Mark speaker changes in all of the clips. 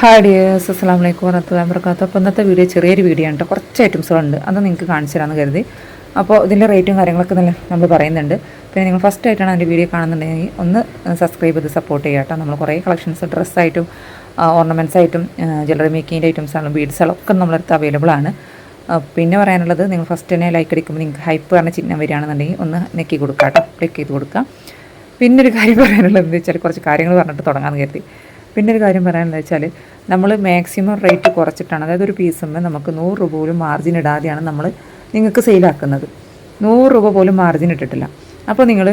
Speaker 1: Hi dears അസ്സാം വലൈക്കും വറഹത്തുള്ള വർക്കാത്ത അപ്പോൾ ഇന്നത്തെ വീഡിയോ ചെറിയൊരു വീഡിയോ ആണ് കേട്ടോ കുറച്ച് ഐറ്റംസുകളുണ്ട്. അത് നിങ്ങൾക്ക് കാണിച്ചു തരാമെന്ന് കരുതി. അപ്പോൾ ഇതിന്റെ റേറ്റും കാര്യങ്ങളൊക്കെ തന്നെ നമ്മൾ പറയുന്നുണ്ട്. പിന്നെ നിങ്ങൾ ഫസ്റ്റ് ആയിട്ടാണ് അതിന്റെ വീഡിയോ കാണുന്നുണ്ടെങ്കിൽ ഒന്ന് സബ്സ്ക്രൈബ് ചെയ്ത് സപ്പോർട്ട് ചെയ്യുക കേട്ടോ നമ്മൾ കുറേ കളക്ഷൻസ് ഡ്രസ്സായിട്ടും ഓർണമെന്റ്സ് ആയിട്ടും ജ്വല്ലറി മേക്കിങ്ങിന്റെ ആണ് ബീഡ്സുകളൊക്കെ നമ്മളടുത്ത് അവൈലബിൾ ആണ്. പിന്നെ പറയാനുള്ളത് നിങ്ങൾ ഫസ്റ്റ് തന്നെ ലൈക്ക് അടിക്കുമ്പോൾ നിങ്ങൾക്ക് ഹൈപ്പ് പറഞ്ഞ ചിഹ്നം വരികയാണെന്നുണ്ടെങ്കിൽ ഒന്ന് നെക്കി കൊടുക്കുക കേട്ടോ ക്ലിക്ക് ചെയ്ത് കൊടുക്കാം പിന്നെ ഒരു കാര്യം പറയാനുള്ളത് എന്താ വെച്ചാൽ കുറച്ച് കാര്യങ്ങൾ പറഞ്ഞിട്ട് തുടങ്ങാമെന്ന് കരുതി. പിന്നെ ഒരു കാര്യം പറയാനുള്ളത് വെച്ചാൽ നമ്മൾ മാക്സിമം റേറ്റ് കുറച്ചിട്ടാണ്. അതായത് ഒരു പീസുമ്പോൾ നമുക്ക് നൂറ് രൂപ പോലും മാർജിൻ ഇടാതെയാണ് നമ്മൾ നിങ്ങൾക്ക് സെയിലാക്കുന്നത് നൂറ് രൂപ പോലും മാർജിൻ ഇട്ടിട്ടില്ല. അപ്പോൾ നിങ്ങൾ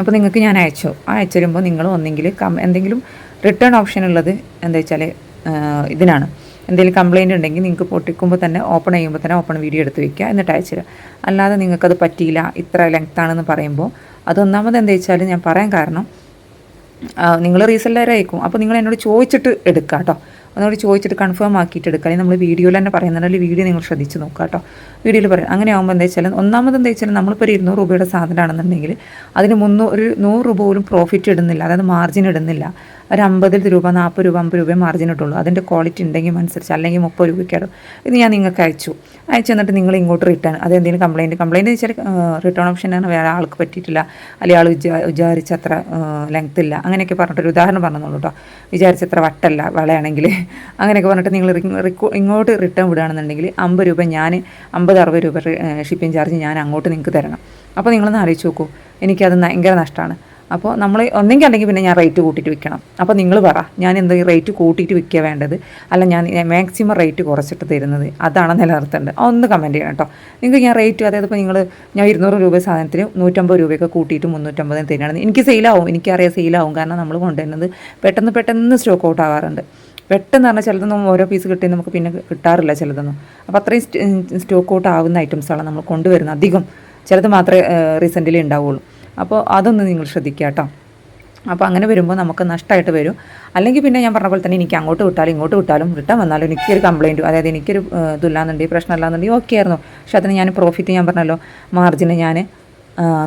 Speaker 1: അപ്പോൾ നിങ്ങൾക്ക് ഞാൻ അയച്ചോ? അയച്ചു തരുമ്പോൾ നിങ്ങൾ ഒന്നെങ്കിൽ കം എന്തെങ്കിലും റിട്ടേൺ ഓപ്ഷൻ ഉള്ളത് എന്താ വെച്ചാൽ ഇതിനാണ് എന്തെങ്കിലും കംപ്ലയിന്റ് ഉണ്ടെങ്കിൽ നിങ്ങൾക്ക് പൊട്ടിക്കുമ്പോൾ തന്നെ ഓപ്പൺ ചെയ്യുമ്പോൾ തന്നെ ഓപ്പൺ വീഡിയോ എടുത്ത് വയ്ക്കുക എന്നിട്ട് അയച്ചു അല്ലാതെ നിങ്ങൾക്കത് പറ്റിയില്ല ഇത്ര ലെങ്ത്താണെന്ന് പറയുമ്പോൾ അതൊന്നാമത് എന്താ വെച്ചാൽ ഞാൻ പറയാൻ കാരണം നിങ്ങൾ റീസെല്ലറായിരിക്കും അപ്പോൾ നിങ്ങൾ എന്നോട് ചോദിച്ചിട്ട് എടുക്കുക കേട്ടോ ഒന്നുകൂടി ചോദിച്ചിട്ട് കൺഫേം ആക്കിയിട്ട് എടുക്കുക അല്ലെങ്കിൽ നമ്മൾ വീഡിയോയിൽ തന്നെ പറയുന്നുണ്ടെങ്കിൽ വീഡിയോ നിങ്ങൾ ശ്രദ്ധിച്ച് നോക്കുക കേട്ടോ വീഡിയോയിൽ പറയും. അങ്ങനെ ആകുമ്പോൾ എന്താ വെച്ചാൽ ഒന്നാമത് എന്താ വെച്ചാൽ നമ്മളിപ്പോൾ ഒരു ഇരുന്നൂറ് രൂപയുടെ സാധനമാണെന്നുണ്ടെങ്കിൽ അതിന് മുന്നൂറ് ഒരു നൂറ് രൂപ പോലും പ്രോഫിറ്റ് ഇടുന്നില്ല. അതായത് മാർജിൻ ഇടുന്നില്ല. ഒരു അമ്പതിൽ രൂപ നാൽപ്പത് രൂപ അമ്പത് രൂപയെ മാർജിൻ ഇട്ടുള്ളൂ. അതിന്റെ ക്വാളിറ്റി ഉണ്ടെങ്കിൽ അനുസരിച്ച് അല്ലെങ്കിൽ മുപ്പത് രൂപയ്ക്കാണ് ഇത് ഞാൻ നിങ്ങൾക്ക് അയച്ചു. അയച്ചു എന്നിട്ട് നിങ്ങൾ ഇങ്ങോട്ട് റിട്ടേൺ അത് എന്തെങ്കിലും കംപ്ലയിന്റ് കംപ്ലയിന്റ് വെച്ചാൽ റിട്ടേൺ ഓപ്ഷൻ ഓപ്ഷനാണ് വേറെ ആൾക്ക് പറ്റിയിട്ടില്ല. അല്ലെങ്കിൽ ആൾ വിചാ വിചാരിച്ച അത്ര ലെങ്ത് ഇല്ല. അങ്ങനെയൊക്കെ പറഞ്ഞിട്ടൊരു ഉദാഹരണം പറഞ്ഞോളൂ കേട്ടോ വിചാരിച്ചത്ര വട്ടല്ല വളയാണെങ്കിൽ. അങ്ങനെയൊക്കെ പറഞ്ഞിട്ട് നിങ്ങൾ ഇങ്ങോട്ട് റിട്ടേൺ വിടുകയാണെന്നുണ്ടെങ്കിൽ അമ്പത് രൂപ ഞാൻ അമ്പത് അറുപത് രൂപ ഷിപ്പിംഗ് ചാർജ് ഞാൻ അങ്ങോട്ട് നിങ്ങൾക്ക് തരണം. അപ്പോൾ നിങ്ങളൊന്ന് ആലോചിച്ച് നോക്കൂ. എനിക്കത് ഭയങ്കര നഷ്ടമാണ് അപ്പോൾ നമ്മൾ ഒന്നെങ്കിൽ അല്ലെങ്കിൽ പിന്നെ ഞാൻ റേറ്റ് കൂട്ടിയിട്ട് വിൽക്കണം. അപ്പോൾ നിങ്ങൾ പറ ഞാൻ എന്തെങ്കിലും റേറ്റ് കൂട്ടിയിട്ട് വിൽക്കുക വേണ്ടത്? അല്ല ഞാൻ മാക്സിമം റേറ്റ് കുറച്ചിട്ട് തരുന്നത് അതാണ് നിലനിർത്തേണ്ടത്. ഒന്ന് കമന്റ് ചെയ്യണം കേട്ടോ. നിങ്ങൾക്ക് ഞാൻ റേറ്റ് അതായത് ഇപ്പോൾ നിങ്ങൾ ഞാൻ ഇരുന്നൂറ് രൂപ സാധനത്തിന് നൂറ്റമ്പത് രൂപയൊക്കെ കൂട്ടിയിട്ട് മുന്നൂറ്റമ്പതിന് തരികയാണെങ്കിൽ എനിക്ക് സെയിലാവും എനിക്കറിയാം സെയിലാവും കാരണം നമ്മൾ കൊണ്ടുവരുന്നത് പെട്ടെന്ന് പെട്ടെന്ന് സ്റ്റോക്ക് ഔട്ട് ആവാറുണ്ട്. പെട്ടെന്ന് പറഞ്ഞാൽ ചിലതൊന്നും ഓരോ പീസ് കിട്ടി നമുക്ക് പിന്നെ കിട്ടാറില്ല ചിലതൊന്നും. അപ്പോൾ അത്രയും സ്റ്റോക്ക് ഔട്ട് ആവുന്ന ഐറ്റംസാണ് നമ്മൾ കൊണ്ടുവരുന്നത് അധികം. ചിലത് മാത്രമേ റീസെന്റിലി ഉണ്ടാവുള്ളൂ. അപ്പോൾ അതൊന്ന് നിങ്ങൾ ശ്രദ്ധിക്കുക കേട്ടോ. അപ്പോൾ അങ്ങനെ വരുമ്പോൾ നമുക്ക് നഷ്ടമായിട്ട് വരും. അല്ലെങ്കിൽ പിന്നെ ഞാൻ പറഞ്ഞ പോലെ തന്നെ എനിക്ക് അങ്ങോട്ട് വിട്ടാലും ഇങ്ങോട്ട് വിട്ടാലും റിട്ടേൺ വന്നാലും എനിക്കൊരു കംപ്ലയിന്റ് അതായത് എനിക്കൊരു ഇതില്ലാന്നുണ്ടെങ്കിൽ പ്രശ്നമില്ലാന്നുണ്ടെങ്കിൽ ഓക്കെ ആയിരുന്നു. പക്ഷേ അതിന് ഞാൻ പ്രോഫിറ്റ് ഞാൻ പറഞ്ഞല്ലോ മാർജിന് ഞാൻ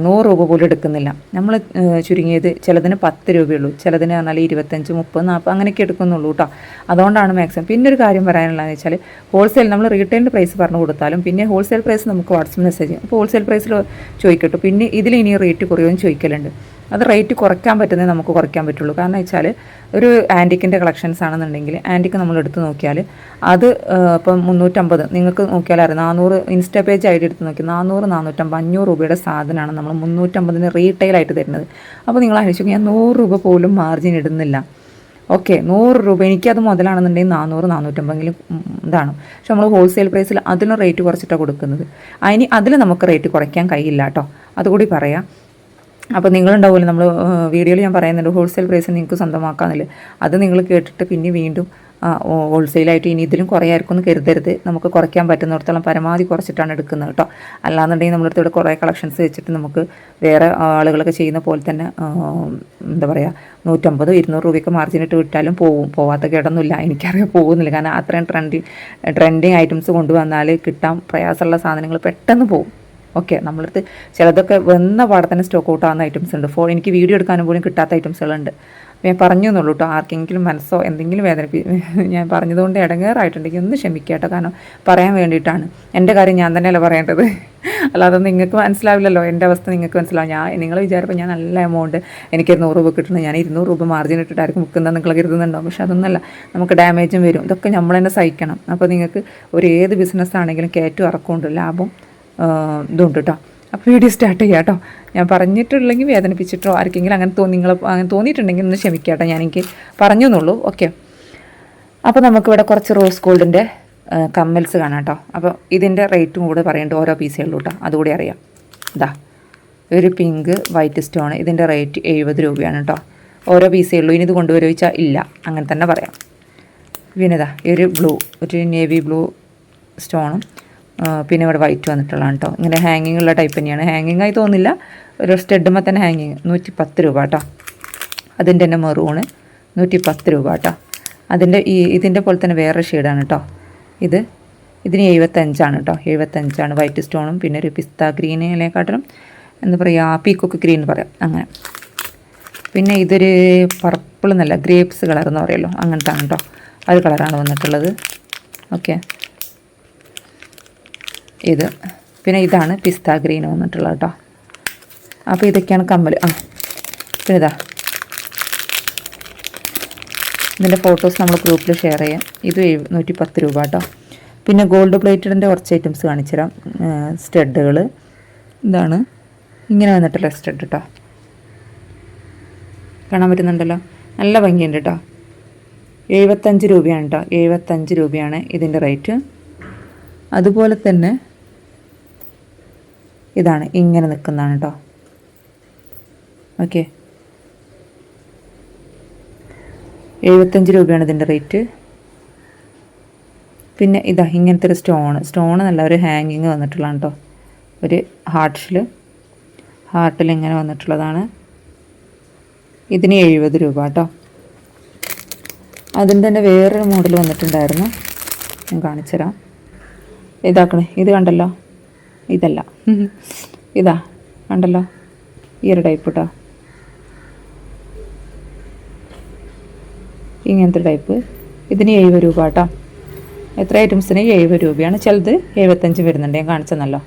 Speaker 1: നൂറ് രൂപ പോലും എടുക്കുന്നില്ല. നമ്മൾ ചുരുങ്ങിയത് ചിലതിന് പത്ത് രൂപയുള്ളൂ. ചിലതിന് പറഞ്ഞാൽ ഇരുപത്തഞ്ച് മുപ്പത് നാൽപ്പത് അങ്ങനെയൊക്കെ എടുക്കുന്നുള്ളൂ കേട്ടോ അതുകൊണ്ടാണ് മാക്സിമം പിന്നെ ഒരു കാര്യം പറയാനുള്ളതെന്ന് വെച്ചാൽ ഹോൾസെയിൽ നമ്മൾ റീറ്റെയിൽ പ്രൈസ് പറഞ്ഞു കൊടുത്താലും പിന്നെ ഹോൾസെയിൽ പ്രൈസ് നമുക്ക് വാട്സപ്പ് മെസ്സേജ് അപ്പോൾ ഹോൾസെയിൽ പ്രൈസിൽ ചോദിക്കട്ടു. പിന്നെ ഇതിൽ ഇനി റേറ്റ് കുറയുമെന്ന് ചോദിക്കലുണ്ട്. അത് റേറ്റ് കുറയ്ക്കാൻ പറ്റുന്നത് നമുക്ക് കുറയ്ക്കാൻ പറ്റുള്ളൂ. കാരണം വെച്ചാൽ ഒരു ആന്റിക്കിന്റെ കളക്ഷൻസ് ആണെന്നുണ്ടെങ്കിൽ ആന്റിക്ക് നമ്മൾ എടുത്ത് നോക്കിയാൽ അത് ഇപ്പം മുന്നൂറ്റമ്പത് നിങ്ങൾക്ക് നോക്കിയാൽ അറിയാം. നാനൂറ് ഇൻസ്റ്റാ പേജ് ഐ ഡി എടുത്ത് നോക്കി നാനൂറ് നാനൂറ്റമ്പത് അഞ്ഞൂറ് രൂപയുടെ സാധനമാണ് നമ്മൾ മുന്നൂറ്റമ്പതിന് റീറ്റെയിൽ ആയിട്ട് തരുന്നത്. അപ്പോൾ നിങ്ങൾ ആലോചിച്ചു ഞാൻ നൂറ് രൂപ പോലും മാർജിൻ ഇടുന്നില്ല. ഓക്കെ നൂറ് രൂപ. എനിക്കത് മുതലാണെന്നുണ്ടെങ്കിൽ നാനൂറ് നാനൂറ്റമ്പതെങ്കിലും ഇതാണ്. പക്ഷെ നമ്മൾ ഹോൾസെയിൽ പ്രൈസിൽ അതിലും റേറ്റ് കുറച്ചിട്ടാണ് കൊടുക്കുന്നത്. അതിന് അതിൽ നമുക്ക് റേറ്റ് കുറയ്ക്കാൻ കഴിയില്ല കേട്ടോ. അതുകൂടി പറയാം. അപ്പോൾ നിങ്ങളുണ്ടാവുമല്ലോ. നമ്മൾ വീഡിയോയിൽ ഞാൻ പറയുന്നുണ്ട് ഹോൾസെയിൽ പ്രൈസ് നിങ്ങൾക്ക് സ്വന്തമാക്കാമെന്നില്ല അത് നിങ്ങൾ കേട്ടിട്ട് പിന്നെ വീണ്ടും ഹോൾസെയിലായിട്ട് ഇനി ഇതിലും കുറയായിരിക്കും എന്ന് കരുതരുത്. നമുക്ക് കുറയ്ക്കാൻ പറ്റുന്നിടത്തോളം പരമാവധി കുറച്ചിട്ടാണ് എടുക്കുന്നത് കേട്ടോ അല്ലാന്നുണ്ടെങ്കിൽ നമ്മളടുത്ത് ഇവിടെ കുറേ കളക്ഷൻസ് വെച്ചിട്ട് നമുക്ക് വേറെ ആളുകളൊക്കെ ചെയ്യുന്ന പോലെ തന്നെ എന്താ പറയുക നൂറ്റമ്പത് ഇരുന്നൂറ് രൂപയ്ക്ക് മാർജിൻ ഇട്ട് വിട്ടാലും പോവും. പോവാത്ത കേടൊന്നുമില്ല. എനിക്കറിയാം പോകുന്നില്ല. കാരണം അത്രയും ട്രെൻഡി ട്രെൻഡിങ് ഐറ്റംസ് കൊണ്ടുവന്നാൽ കിട്ടാൻ പ്രയാസമുള്ള സാധനങ്ങൾ പെട്ടെന്ന് പോകും ഓക്കെ നമ്മളടുത്ത് ചിലതൊക്കെ വന്ന പാടെ തന്നെ സ്റ്റോക്ക് ഔട്ട് ആവുന്ന ഐറ്റംസ് ഉണ്ട്. ഫോൺ എനിക്ക് വീഡിയോ എടുക്കാനും പോലും കിട്ടാത്ത ഐറ്റംസുകളുണ്ട് ഞാൻ പറഞ്ഞു എന്നുള്ളൂ കേട്ടോ ആർക്കെങ്കിലും മനസ്സോ എന്തെങ്കിലും വേദനിപ്പി ഞാൻ പറഞ്ഞതുകൊണ്ട് ഇടങ്ങേറായിട്ടുണ്ടെങ്കിൽ ഒന്ന് ക്ഷമിക്കാട്ടോ കേട്ടോ കാരണം പറയാൻ വേണ്ടിയിട്ടാണ്. എന്റെ കാര്യം ഞാൻ തന്നെയല്ല പറയേണ്ടത്. അല്ലാതെ നിങ്ങൾക്ക് മനസ്സിലാവില്ലല്ലോ. എന്റെ അവസ്ഥ നിങ്ങൾക്ക് മനസ്സിലാവും. ഞാൻ നിങ്ങൾ വിചാരിപ്പോൾ ഞാൻ നല്ല എമൗണ്ട് എനിക്ക് നൂറ് രൂപ കിട്ടണം. ഞാൻ ഇരുന്നൂറ് രൂപ മാർജിൻ ഇട്ടിട്ടായിരിക്കും വിൽക്കുന്നത് നിങ്ങൾ കരുതുന്നുണ്ടോ? പക്ഷെ അതൊന്നല്ല. നമുക്ക് ഡാമേജും വരും. ഇതൊക്കെ നമ്മൾ തന്നെ സഹിക്കണം. അപ്പോൾ നിങ്ങൾക്ക് ഒരു ഏത് ബിസിനസ് ആണെങ്കിലും കയറ്റും ഇറക്കമുണ്ട് ലാഭം ഇതുണ്ട് കേട്ടോ അപ്പോൾ വീഡിയോ സ്റ്റാർട്ട് ചെയ്യാം കേട്ടോ ഞാൻ പറഞ്ഞിട്ടുള്ളെങ്കിൽ വേദനിപ്പിച്ചിട്ടോ ആർക്കെങ്കിലും അങ്ങനെ തോന്നി നിങ്ങൾ അങ്ങനെ തോന്നിയിട്ടുണ്ടെങ്കിൽ ഒന്ന് ക്ഷമിക്കാം കേട്ടോ ഞാൻ എനിക്ക് പറഞ്ഞു എന്നുള്ളൂ ഓക്കെ അപ്പോൾ നമുക്കിവിടെ കുറച്ച് റോസ് ഗോൾഡിന്റെ കമ്മൽസ് കാണാം കേട്ടോ അപ്പോൾ ഇതിന്റെ റേറ്റും കൂടെ പറയേണ്ട ഓരോ പീസുകളിലും കേട്ടോ അതുകൂടി അറിയാം. ഇതാ ഒരു പിങ്ക് വൈറ്റ് സ്റ്റോൺ ഇതിന്റെ റേറ്റ് എഴുപത് രൂപയാണ് കേട്ടോ ഓരോ പീസേ ഉള്ളൂ. ഇനി ഇത് കൊണ്ടുവരുമോ ചോദിച്ചാൽ ഇല്ല. അങ്ങനെ തന്നെ പറയാം. പിന്നെ ഇതാ ഒരു ബ്ലൂ ഒരു നേവി ബ്ലൂ സ്റ്റോണും പിന്നെ ഇവിടെ വൈറ്റ് വന്നിട്ടുള്ളതാണ് കേട്ടോ ഇങ്ങനെ ഹാങ്ങിങ് ഉള്ള ടൈപ്പ് തന്നെയാണ്. ഹാങ്ങിങ് ആയി തോന്നില്ല ഒരു സ്റ്റെഡുമ്പോൾ തന്നെ ഹാങ്ങിങ് നൂറ്റി പത്ത് രൂപ കേട്ടോ അതിന്റെ തന്നെ മെറൂണ് നൂറ്റി പത്ത് രൂപ കേട്ടോ അതിന്റെ ഈ ഇതിന്റെ പോലെ തന്നെ വേറെ ഷെയ്ഡാണ് കേട്ടോ ഇത് ഇതിന് എഴുപത്തഞ്ചാണ് കേട്ടോ എഴുപത്തഞ്ചാണ് വൈറ്റ് സ്റ്റോണും പിന്നെ ഒരു പിസ്ത ഗ്രീനിനെക്കാട്ടിലും എന്താ പറയുക പീക്കൊക്കെ ഗ്രീൻ എന്ന് പറയാം. അങ്ങനെ. പിന്നെ ഇതൊരു പർപ്പിൾ എന്നല്ല ഗ്രേപ്സ് കളർ എന്ന് പറയുമല്ലോ അങ്ങനത്തെ ആണ് കേട്ടോ ആ ഒരു കളറാണ് വന്നിട്ടുള്ളത്. ഓക്കെ ഇത്. പിന്നെ ഇതാണ് പിസ്ത ഗ്രീൻ വന്നിട്ടുള്ളത് കേട്ടോ അപ്പോൾ ഇതൊക്കെയാണ് കമ്മൽ ആ പിന്നെ ഇതാ. ഇതിന്റെ ഫോട്ടോസ് നമ്മൾ ഗ്രൂപ്പിൽ ഷെയർ ചെയ്യാം. ഇത് നൂറ്റി പത്ത് രൂപ കേട്ടോ പിന്നെ ഗോൾഡ് പ്ലേറ്റഡിന്റെ കുറച്ച് ഐറ്റംസ് കാണിച്ചു തരാം. സ്റ്റഡുകൾ ഇതാണ്. ഇങ്ങനെ വന്നിട്ടുള്ള സ്റ്റഡ് കേട്ടോ കാണാൻ പറ്റുന്നുണ്ടല്ലോ? നല്ല ഭംഗിയുണ്ട് കേട്ടോ എഴുപത്തഞ്ച് രൂപയാണ് കേട്ടോ എഴുപത്തഞ്ച് രൂപയാണ് ഇതിന്റെ റേറ്റ് അതുപോലെ തന്നെ ഇതാണ് ഇങ്ങനെ നിൽക്കുന്നതാണ് കേട്ടോ ഓക്കെ. എഴുപത്തഞ്ച് രൂപയാണ് ഇതിന്റെ റേറ്റ്. പിന്നെ ഇതാ ഇങ്ങനത്തെ ഒരു സ്റ്റോണ് സ്റ്റോണ് നല്ല ഒരു ഹാങ്ങിങ് വന്നിട്ടുള്ളതാണ് കേട്ടോ ഒരു ഹാർട്ടിൽ ഹാർട്ടിൽ ഇങ്ങനെ വന്നിട്ടുള്ളതാണ്. ഇതിന് എഴുപത് രൂപ കേട്ടോ അതിന്റെ തന്നെ വേറൊരു മോഡൽ വന്നിട്ടുണ്ടായിരുന്നു. ഞാൻ കാണിച്ചുതരാം. ഇതാക്കണേ ഇത് കണ്ടല്ലോ. ഇതല്ല. ഇതാ കണ്ടല്ലോ? ഈ ഒരു ടൈപ്പ് കേട്ടോ ഇങ്ങനത്തെ ടൈപ്പ് ഇതിന് എഴുപത് രൂപ കേട്ടോ എത്ര ഐറ്റംസിന് എഴുപത് രൂപയാണ്. ചിലത് എഴുപത്തഞ്ച് വരുന്നുണ്ട്. ഞാൻ കാണിച്ചെന്നല്ലോ.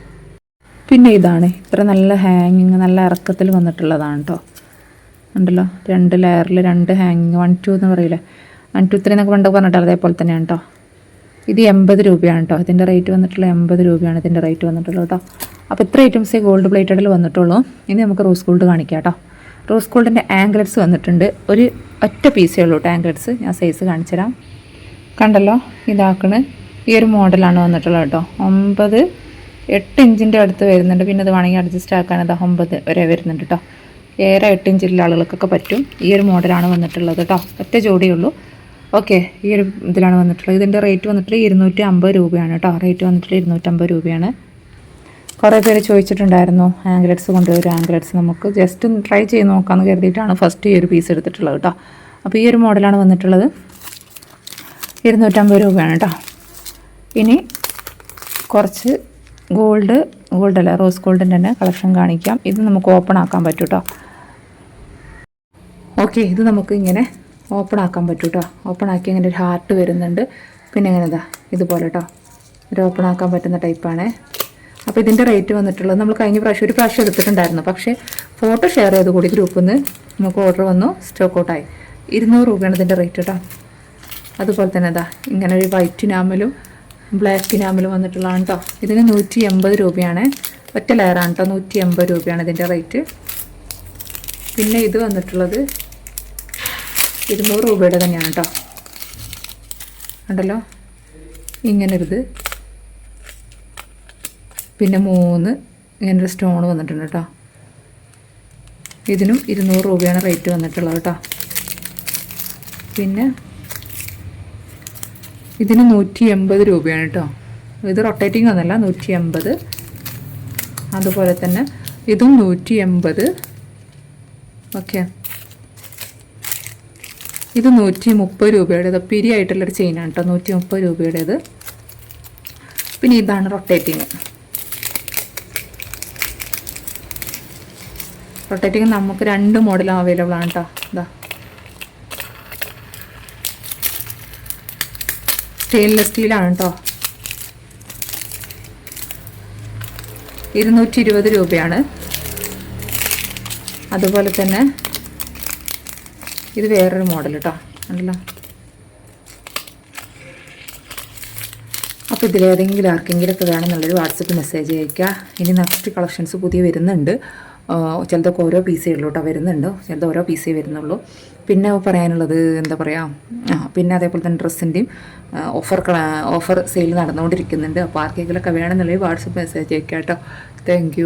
Speaker 1: പിന്നെ ഇതാണ്. ഇത്ര നല്ല ഹാങ്ങിങ് നല്ല ഇറക്കത്തിൽ വന്നിട്ടുള്ളതാണ് കേട്ടോ ഉണ്ടല്ലോ രണ്ട് ലെയറിൽ രണ്ട് ഹാങ്ങിങ് വൺ ടു എന്ന് പറയില്ലേ വൺ ടു ത്രീ എന്നൊക്കെ പണ്ട് പറഞ്ഞിട്ട് അതേപോലെ തന്നെയാണ് കേട്ടോ ഇത് എൺപത് രൂപയാണ് കേട്ടോ ഇതിന്റെ റേറ്റ് വന്നിട്ടുള്ള എൺപത് രൂപയാണ് ഇതിന്റെ റേറ്റ് വന്നിട്ടുള്ളത് കേട്ടോ അപ്പോൾ ഇത്ര ഐറ്റംസേ ഗോൾഡ് പ്ലേറ്റഡിൽ വന്നിട്ടുള്ളൂ. ഇനി നമുക്ക് റോസ് ഗോൾഡ് കാണിക്കാം കേട്ടോ റോസ് ഗോൾഡിന്റെ ആംഗ്ലറ്റ്സ് വന്നിട്ടുണ്ട്. ഒരു ഒറ്റ പീസേ ഉള്ളൂ കേട്ടോ ആംഗ്ലറ്റ്സ് ഞാൻ സൈസ് കാണിച്ചു തരാം. കണ്ടല്ലോ ഇതാക്കണ്. ഈ ഒരു മോഡലാണ് വന്നിട്ടുള്ളത് കേട്ടോ ഒമ്പത് എട്ട് ഇഞ്ചിന്റെ അടുത്ത് വരുന്നുണ്ട്. പിന്നെ അത് വേണമെങ്കിൽ അഡ്ജസ്റ്റ് ആക്കാൻ അത് ഒമ്പത് വരെ വരുന്നുണ്ട് കേട്ടോ ഏറെ എട്ട് ഇഞ്ചിലുള്ള ആളുകൾക്കൊക്കെ പറ്റും. ഈ ഒരു മോഡലാണ് വന്നിട്ടുള്ളത് കേട്ടോ ഒറ്റ ജോഡിയേ ഉള്ളൂ. ഓക്കെ ഈ ഒരു ഇതിലാണ് വന്നിട്ടുള്ളത്. ഇതിന്റെ റേറ്റ് വന്നിട്ട് ഇരുന്നൂറ്റി അമ്പത് രൂപയാണ് കേട്ടോ. റേറ്റ് വന്നിട്ട് ഇരുന്നൂറ്റമ്പത് രൂപയാണ്. കുറേ പേര് ചോദിച്ചിട്ടുണ്ടായിരുന്നു ആംഗ്ലറ്റ്സ് കൊണ്ടുവരും ആംഗ്ലറ്റ്സ് നമുക്ക് ജസ്റ്റ് ട്രൈ ചെയ്ത് നോക്കാമെന്ന് കരുതിയിട്ടാണ് ഫസ്റ്റ് ഈ ഒരു പീസ് എടുത്തിട്ടുള്ളത് കേട്ടോ. അപ്പോൾ ഈ ഒരു മോഡലാണ് വന്നിട്ടുള്ളത്. ഇരുന്നൂറ്റമ്പത് രൂപയാണ് കേട്ടോ. ഇനി കുറച്ച് ഗോൾഡ് ഗോൾഡല്ല റോസ് ഗോൾഡിന്റെ തന്നെ കളക്ഷൻ കാണിക്കാം. ഇത് നമുക്ക് ഓപ്പൺ ആക്കാൻ പറ്റും കേട്ടോ. ഓക്കെ ഇത് നമുക്ക് ഇങ്ങനെ ഓപ്പൺ ആക്കാൻ പറ്റും കേട്ടോ ഓപ്പൺ ആക്കി ഇങ്ങനെ ഒരു ഹാർട്ട് വരുന്നുണ്ട്. പിന്നെ ഇങ്ങനെ ഇതാ ഇതുപോലെ കേട്ടോ ഒരു ഓപ്പൺ ആക്കാൻ പറ്റുന്ന ടൈപ്പാണ് അപ്പോൾ ഇതിന്റെ റേറ്റ് വന്നിട്ടുള്ളത് നമ്മൾ കഴിഞ്ഞ പ്രാവശ്യം ഒരു പ്രാവശ്യം എടുത്തിട്ടുണ്ടായിരുന്നു. പക്ഷേ ഫോട്ടോ ഷെയർ ചെയ്ത് കൂടി ഗ്രൂപ്പിൽ നിന്ന് നമുക്ക് ഓർഡർ വന്നു സ്റ്റോക്ക് ഔട്ടായി ഇരുന്നൂറ് രൂപയാണ് ഇതിന്റെ റേറ്റ് കേട്ടോ അതുപോലെ തന്നെ ഇതാ ഇങ്ങനെ ഒരു വൈറ്റ് ഇനാമലും ബ്ലാക്ക് ഇനാമലും വന്നിട്ടുള്ളതാണ് കേട്ടോ ഇതിന് നൂറ്റി എൺപത് രൂപയാണ്. ഒറ്റ ലെയറാണ് കേട്ടോ നൂറ്റി എൺപത് രൂപയാണ് ഇതിന്റെ റേറ്റ് പിന്നെ ഇത് വന്നിട്ടുള്ളത് ഇരുന്നൂറ് രൂപയുടെ തന്നെയാണ് കേട്ടോ ഉണ്ടല്ലോ ഇങ്ങനൊരിത്. പിന്നെ മൂന്ന് ഇങ്ങനൊരു സ്റ്റോൺ വന്നിട്ടുണ്ട് കേട്ടോ ഇതിനും ഇരുന്നൂറ് രൂപയാണ് റേറ്റ് വന്നിട്ടുള്ളത് കേട്ടോ പിന്നെ ഇതിന് നൂറ്റി എൺപത് രൂപയാണ് കേട്ടോ ഇത് റൊട്ടേറ്റിംഗ് ഒന്നല്ല നൂറ്റി എൺപത് അതുപോലെ തന്നെ ഇതും നൂറ്റി എൺപത് ഓക്കെ ഇത് നൂറ്റി മുപ്പത് രൂപയുടേത് പിരി ആയിട്ടുള്ളൊരു ചെയിനാണ് കേട്ടോ നൂറ്റി മുപ്പത് രൂപയുടേത്. പിന്നെ ഇതാണ് റൊട്ടേറ്റിങ് റൊട്ടേറ്റിങ് നമുക്ക് രണ്ട് മോഡലും അവൈലബിൾ ആണ് കേട്ടോ ഇതാ. സ്റ്റെയിൻലെസ് സ്റ്റീലാണ് കേട്ടോ ഇരുന്നൂറ്റി ഇരുപത് രൂപയാണ്. അതുപോലെ തന്നെ ഇത് വേറൊരു മോഡൽ കേട്ടോ ഉണ്ടല്ലോ അപ്പോൾ ഇതിലേതെങ്കിലും ആർക്കെങ്കിലുമൊക്കെ വേണമെന്നുള്ളൊരു വാട്സപ്പ് മെസ്സേജ് അയക്കുക ഇനി നെക്സ്റ്റ് കളക്ഷൻസ് പുതിയ വരുന്നുണ്ട്. ചിലതൊക്കെ ഓരോ പീസേ ഉള്ളൂ കേട്ടോ വരുന്നുണ്ട്. ചിലത് ഓരോ പീസേ വരുന്നുള്ളൂ. പിന്നെ പറയാനുള്ളത് എന്താ പറയുക പിന്നെ അതേപോലെ തന്നെ ഡ്രസ്സിന്റെയും ഓഫർ ഓഫർ സെയിൽ നടന്നുകൊണ്ടിരിക്കുന്നുണ്ട് അപ്പോൾ ആർക്കെങ്കിലുമൊക്കെ വേണമെന്നുള്ളൊരു വാട്സപ്പ് മെസ്സേജ് അയക്കാം കേട്ടോ താങ്ക്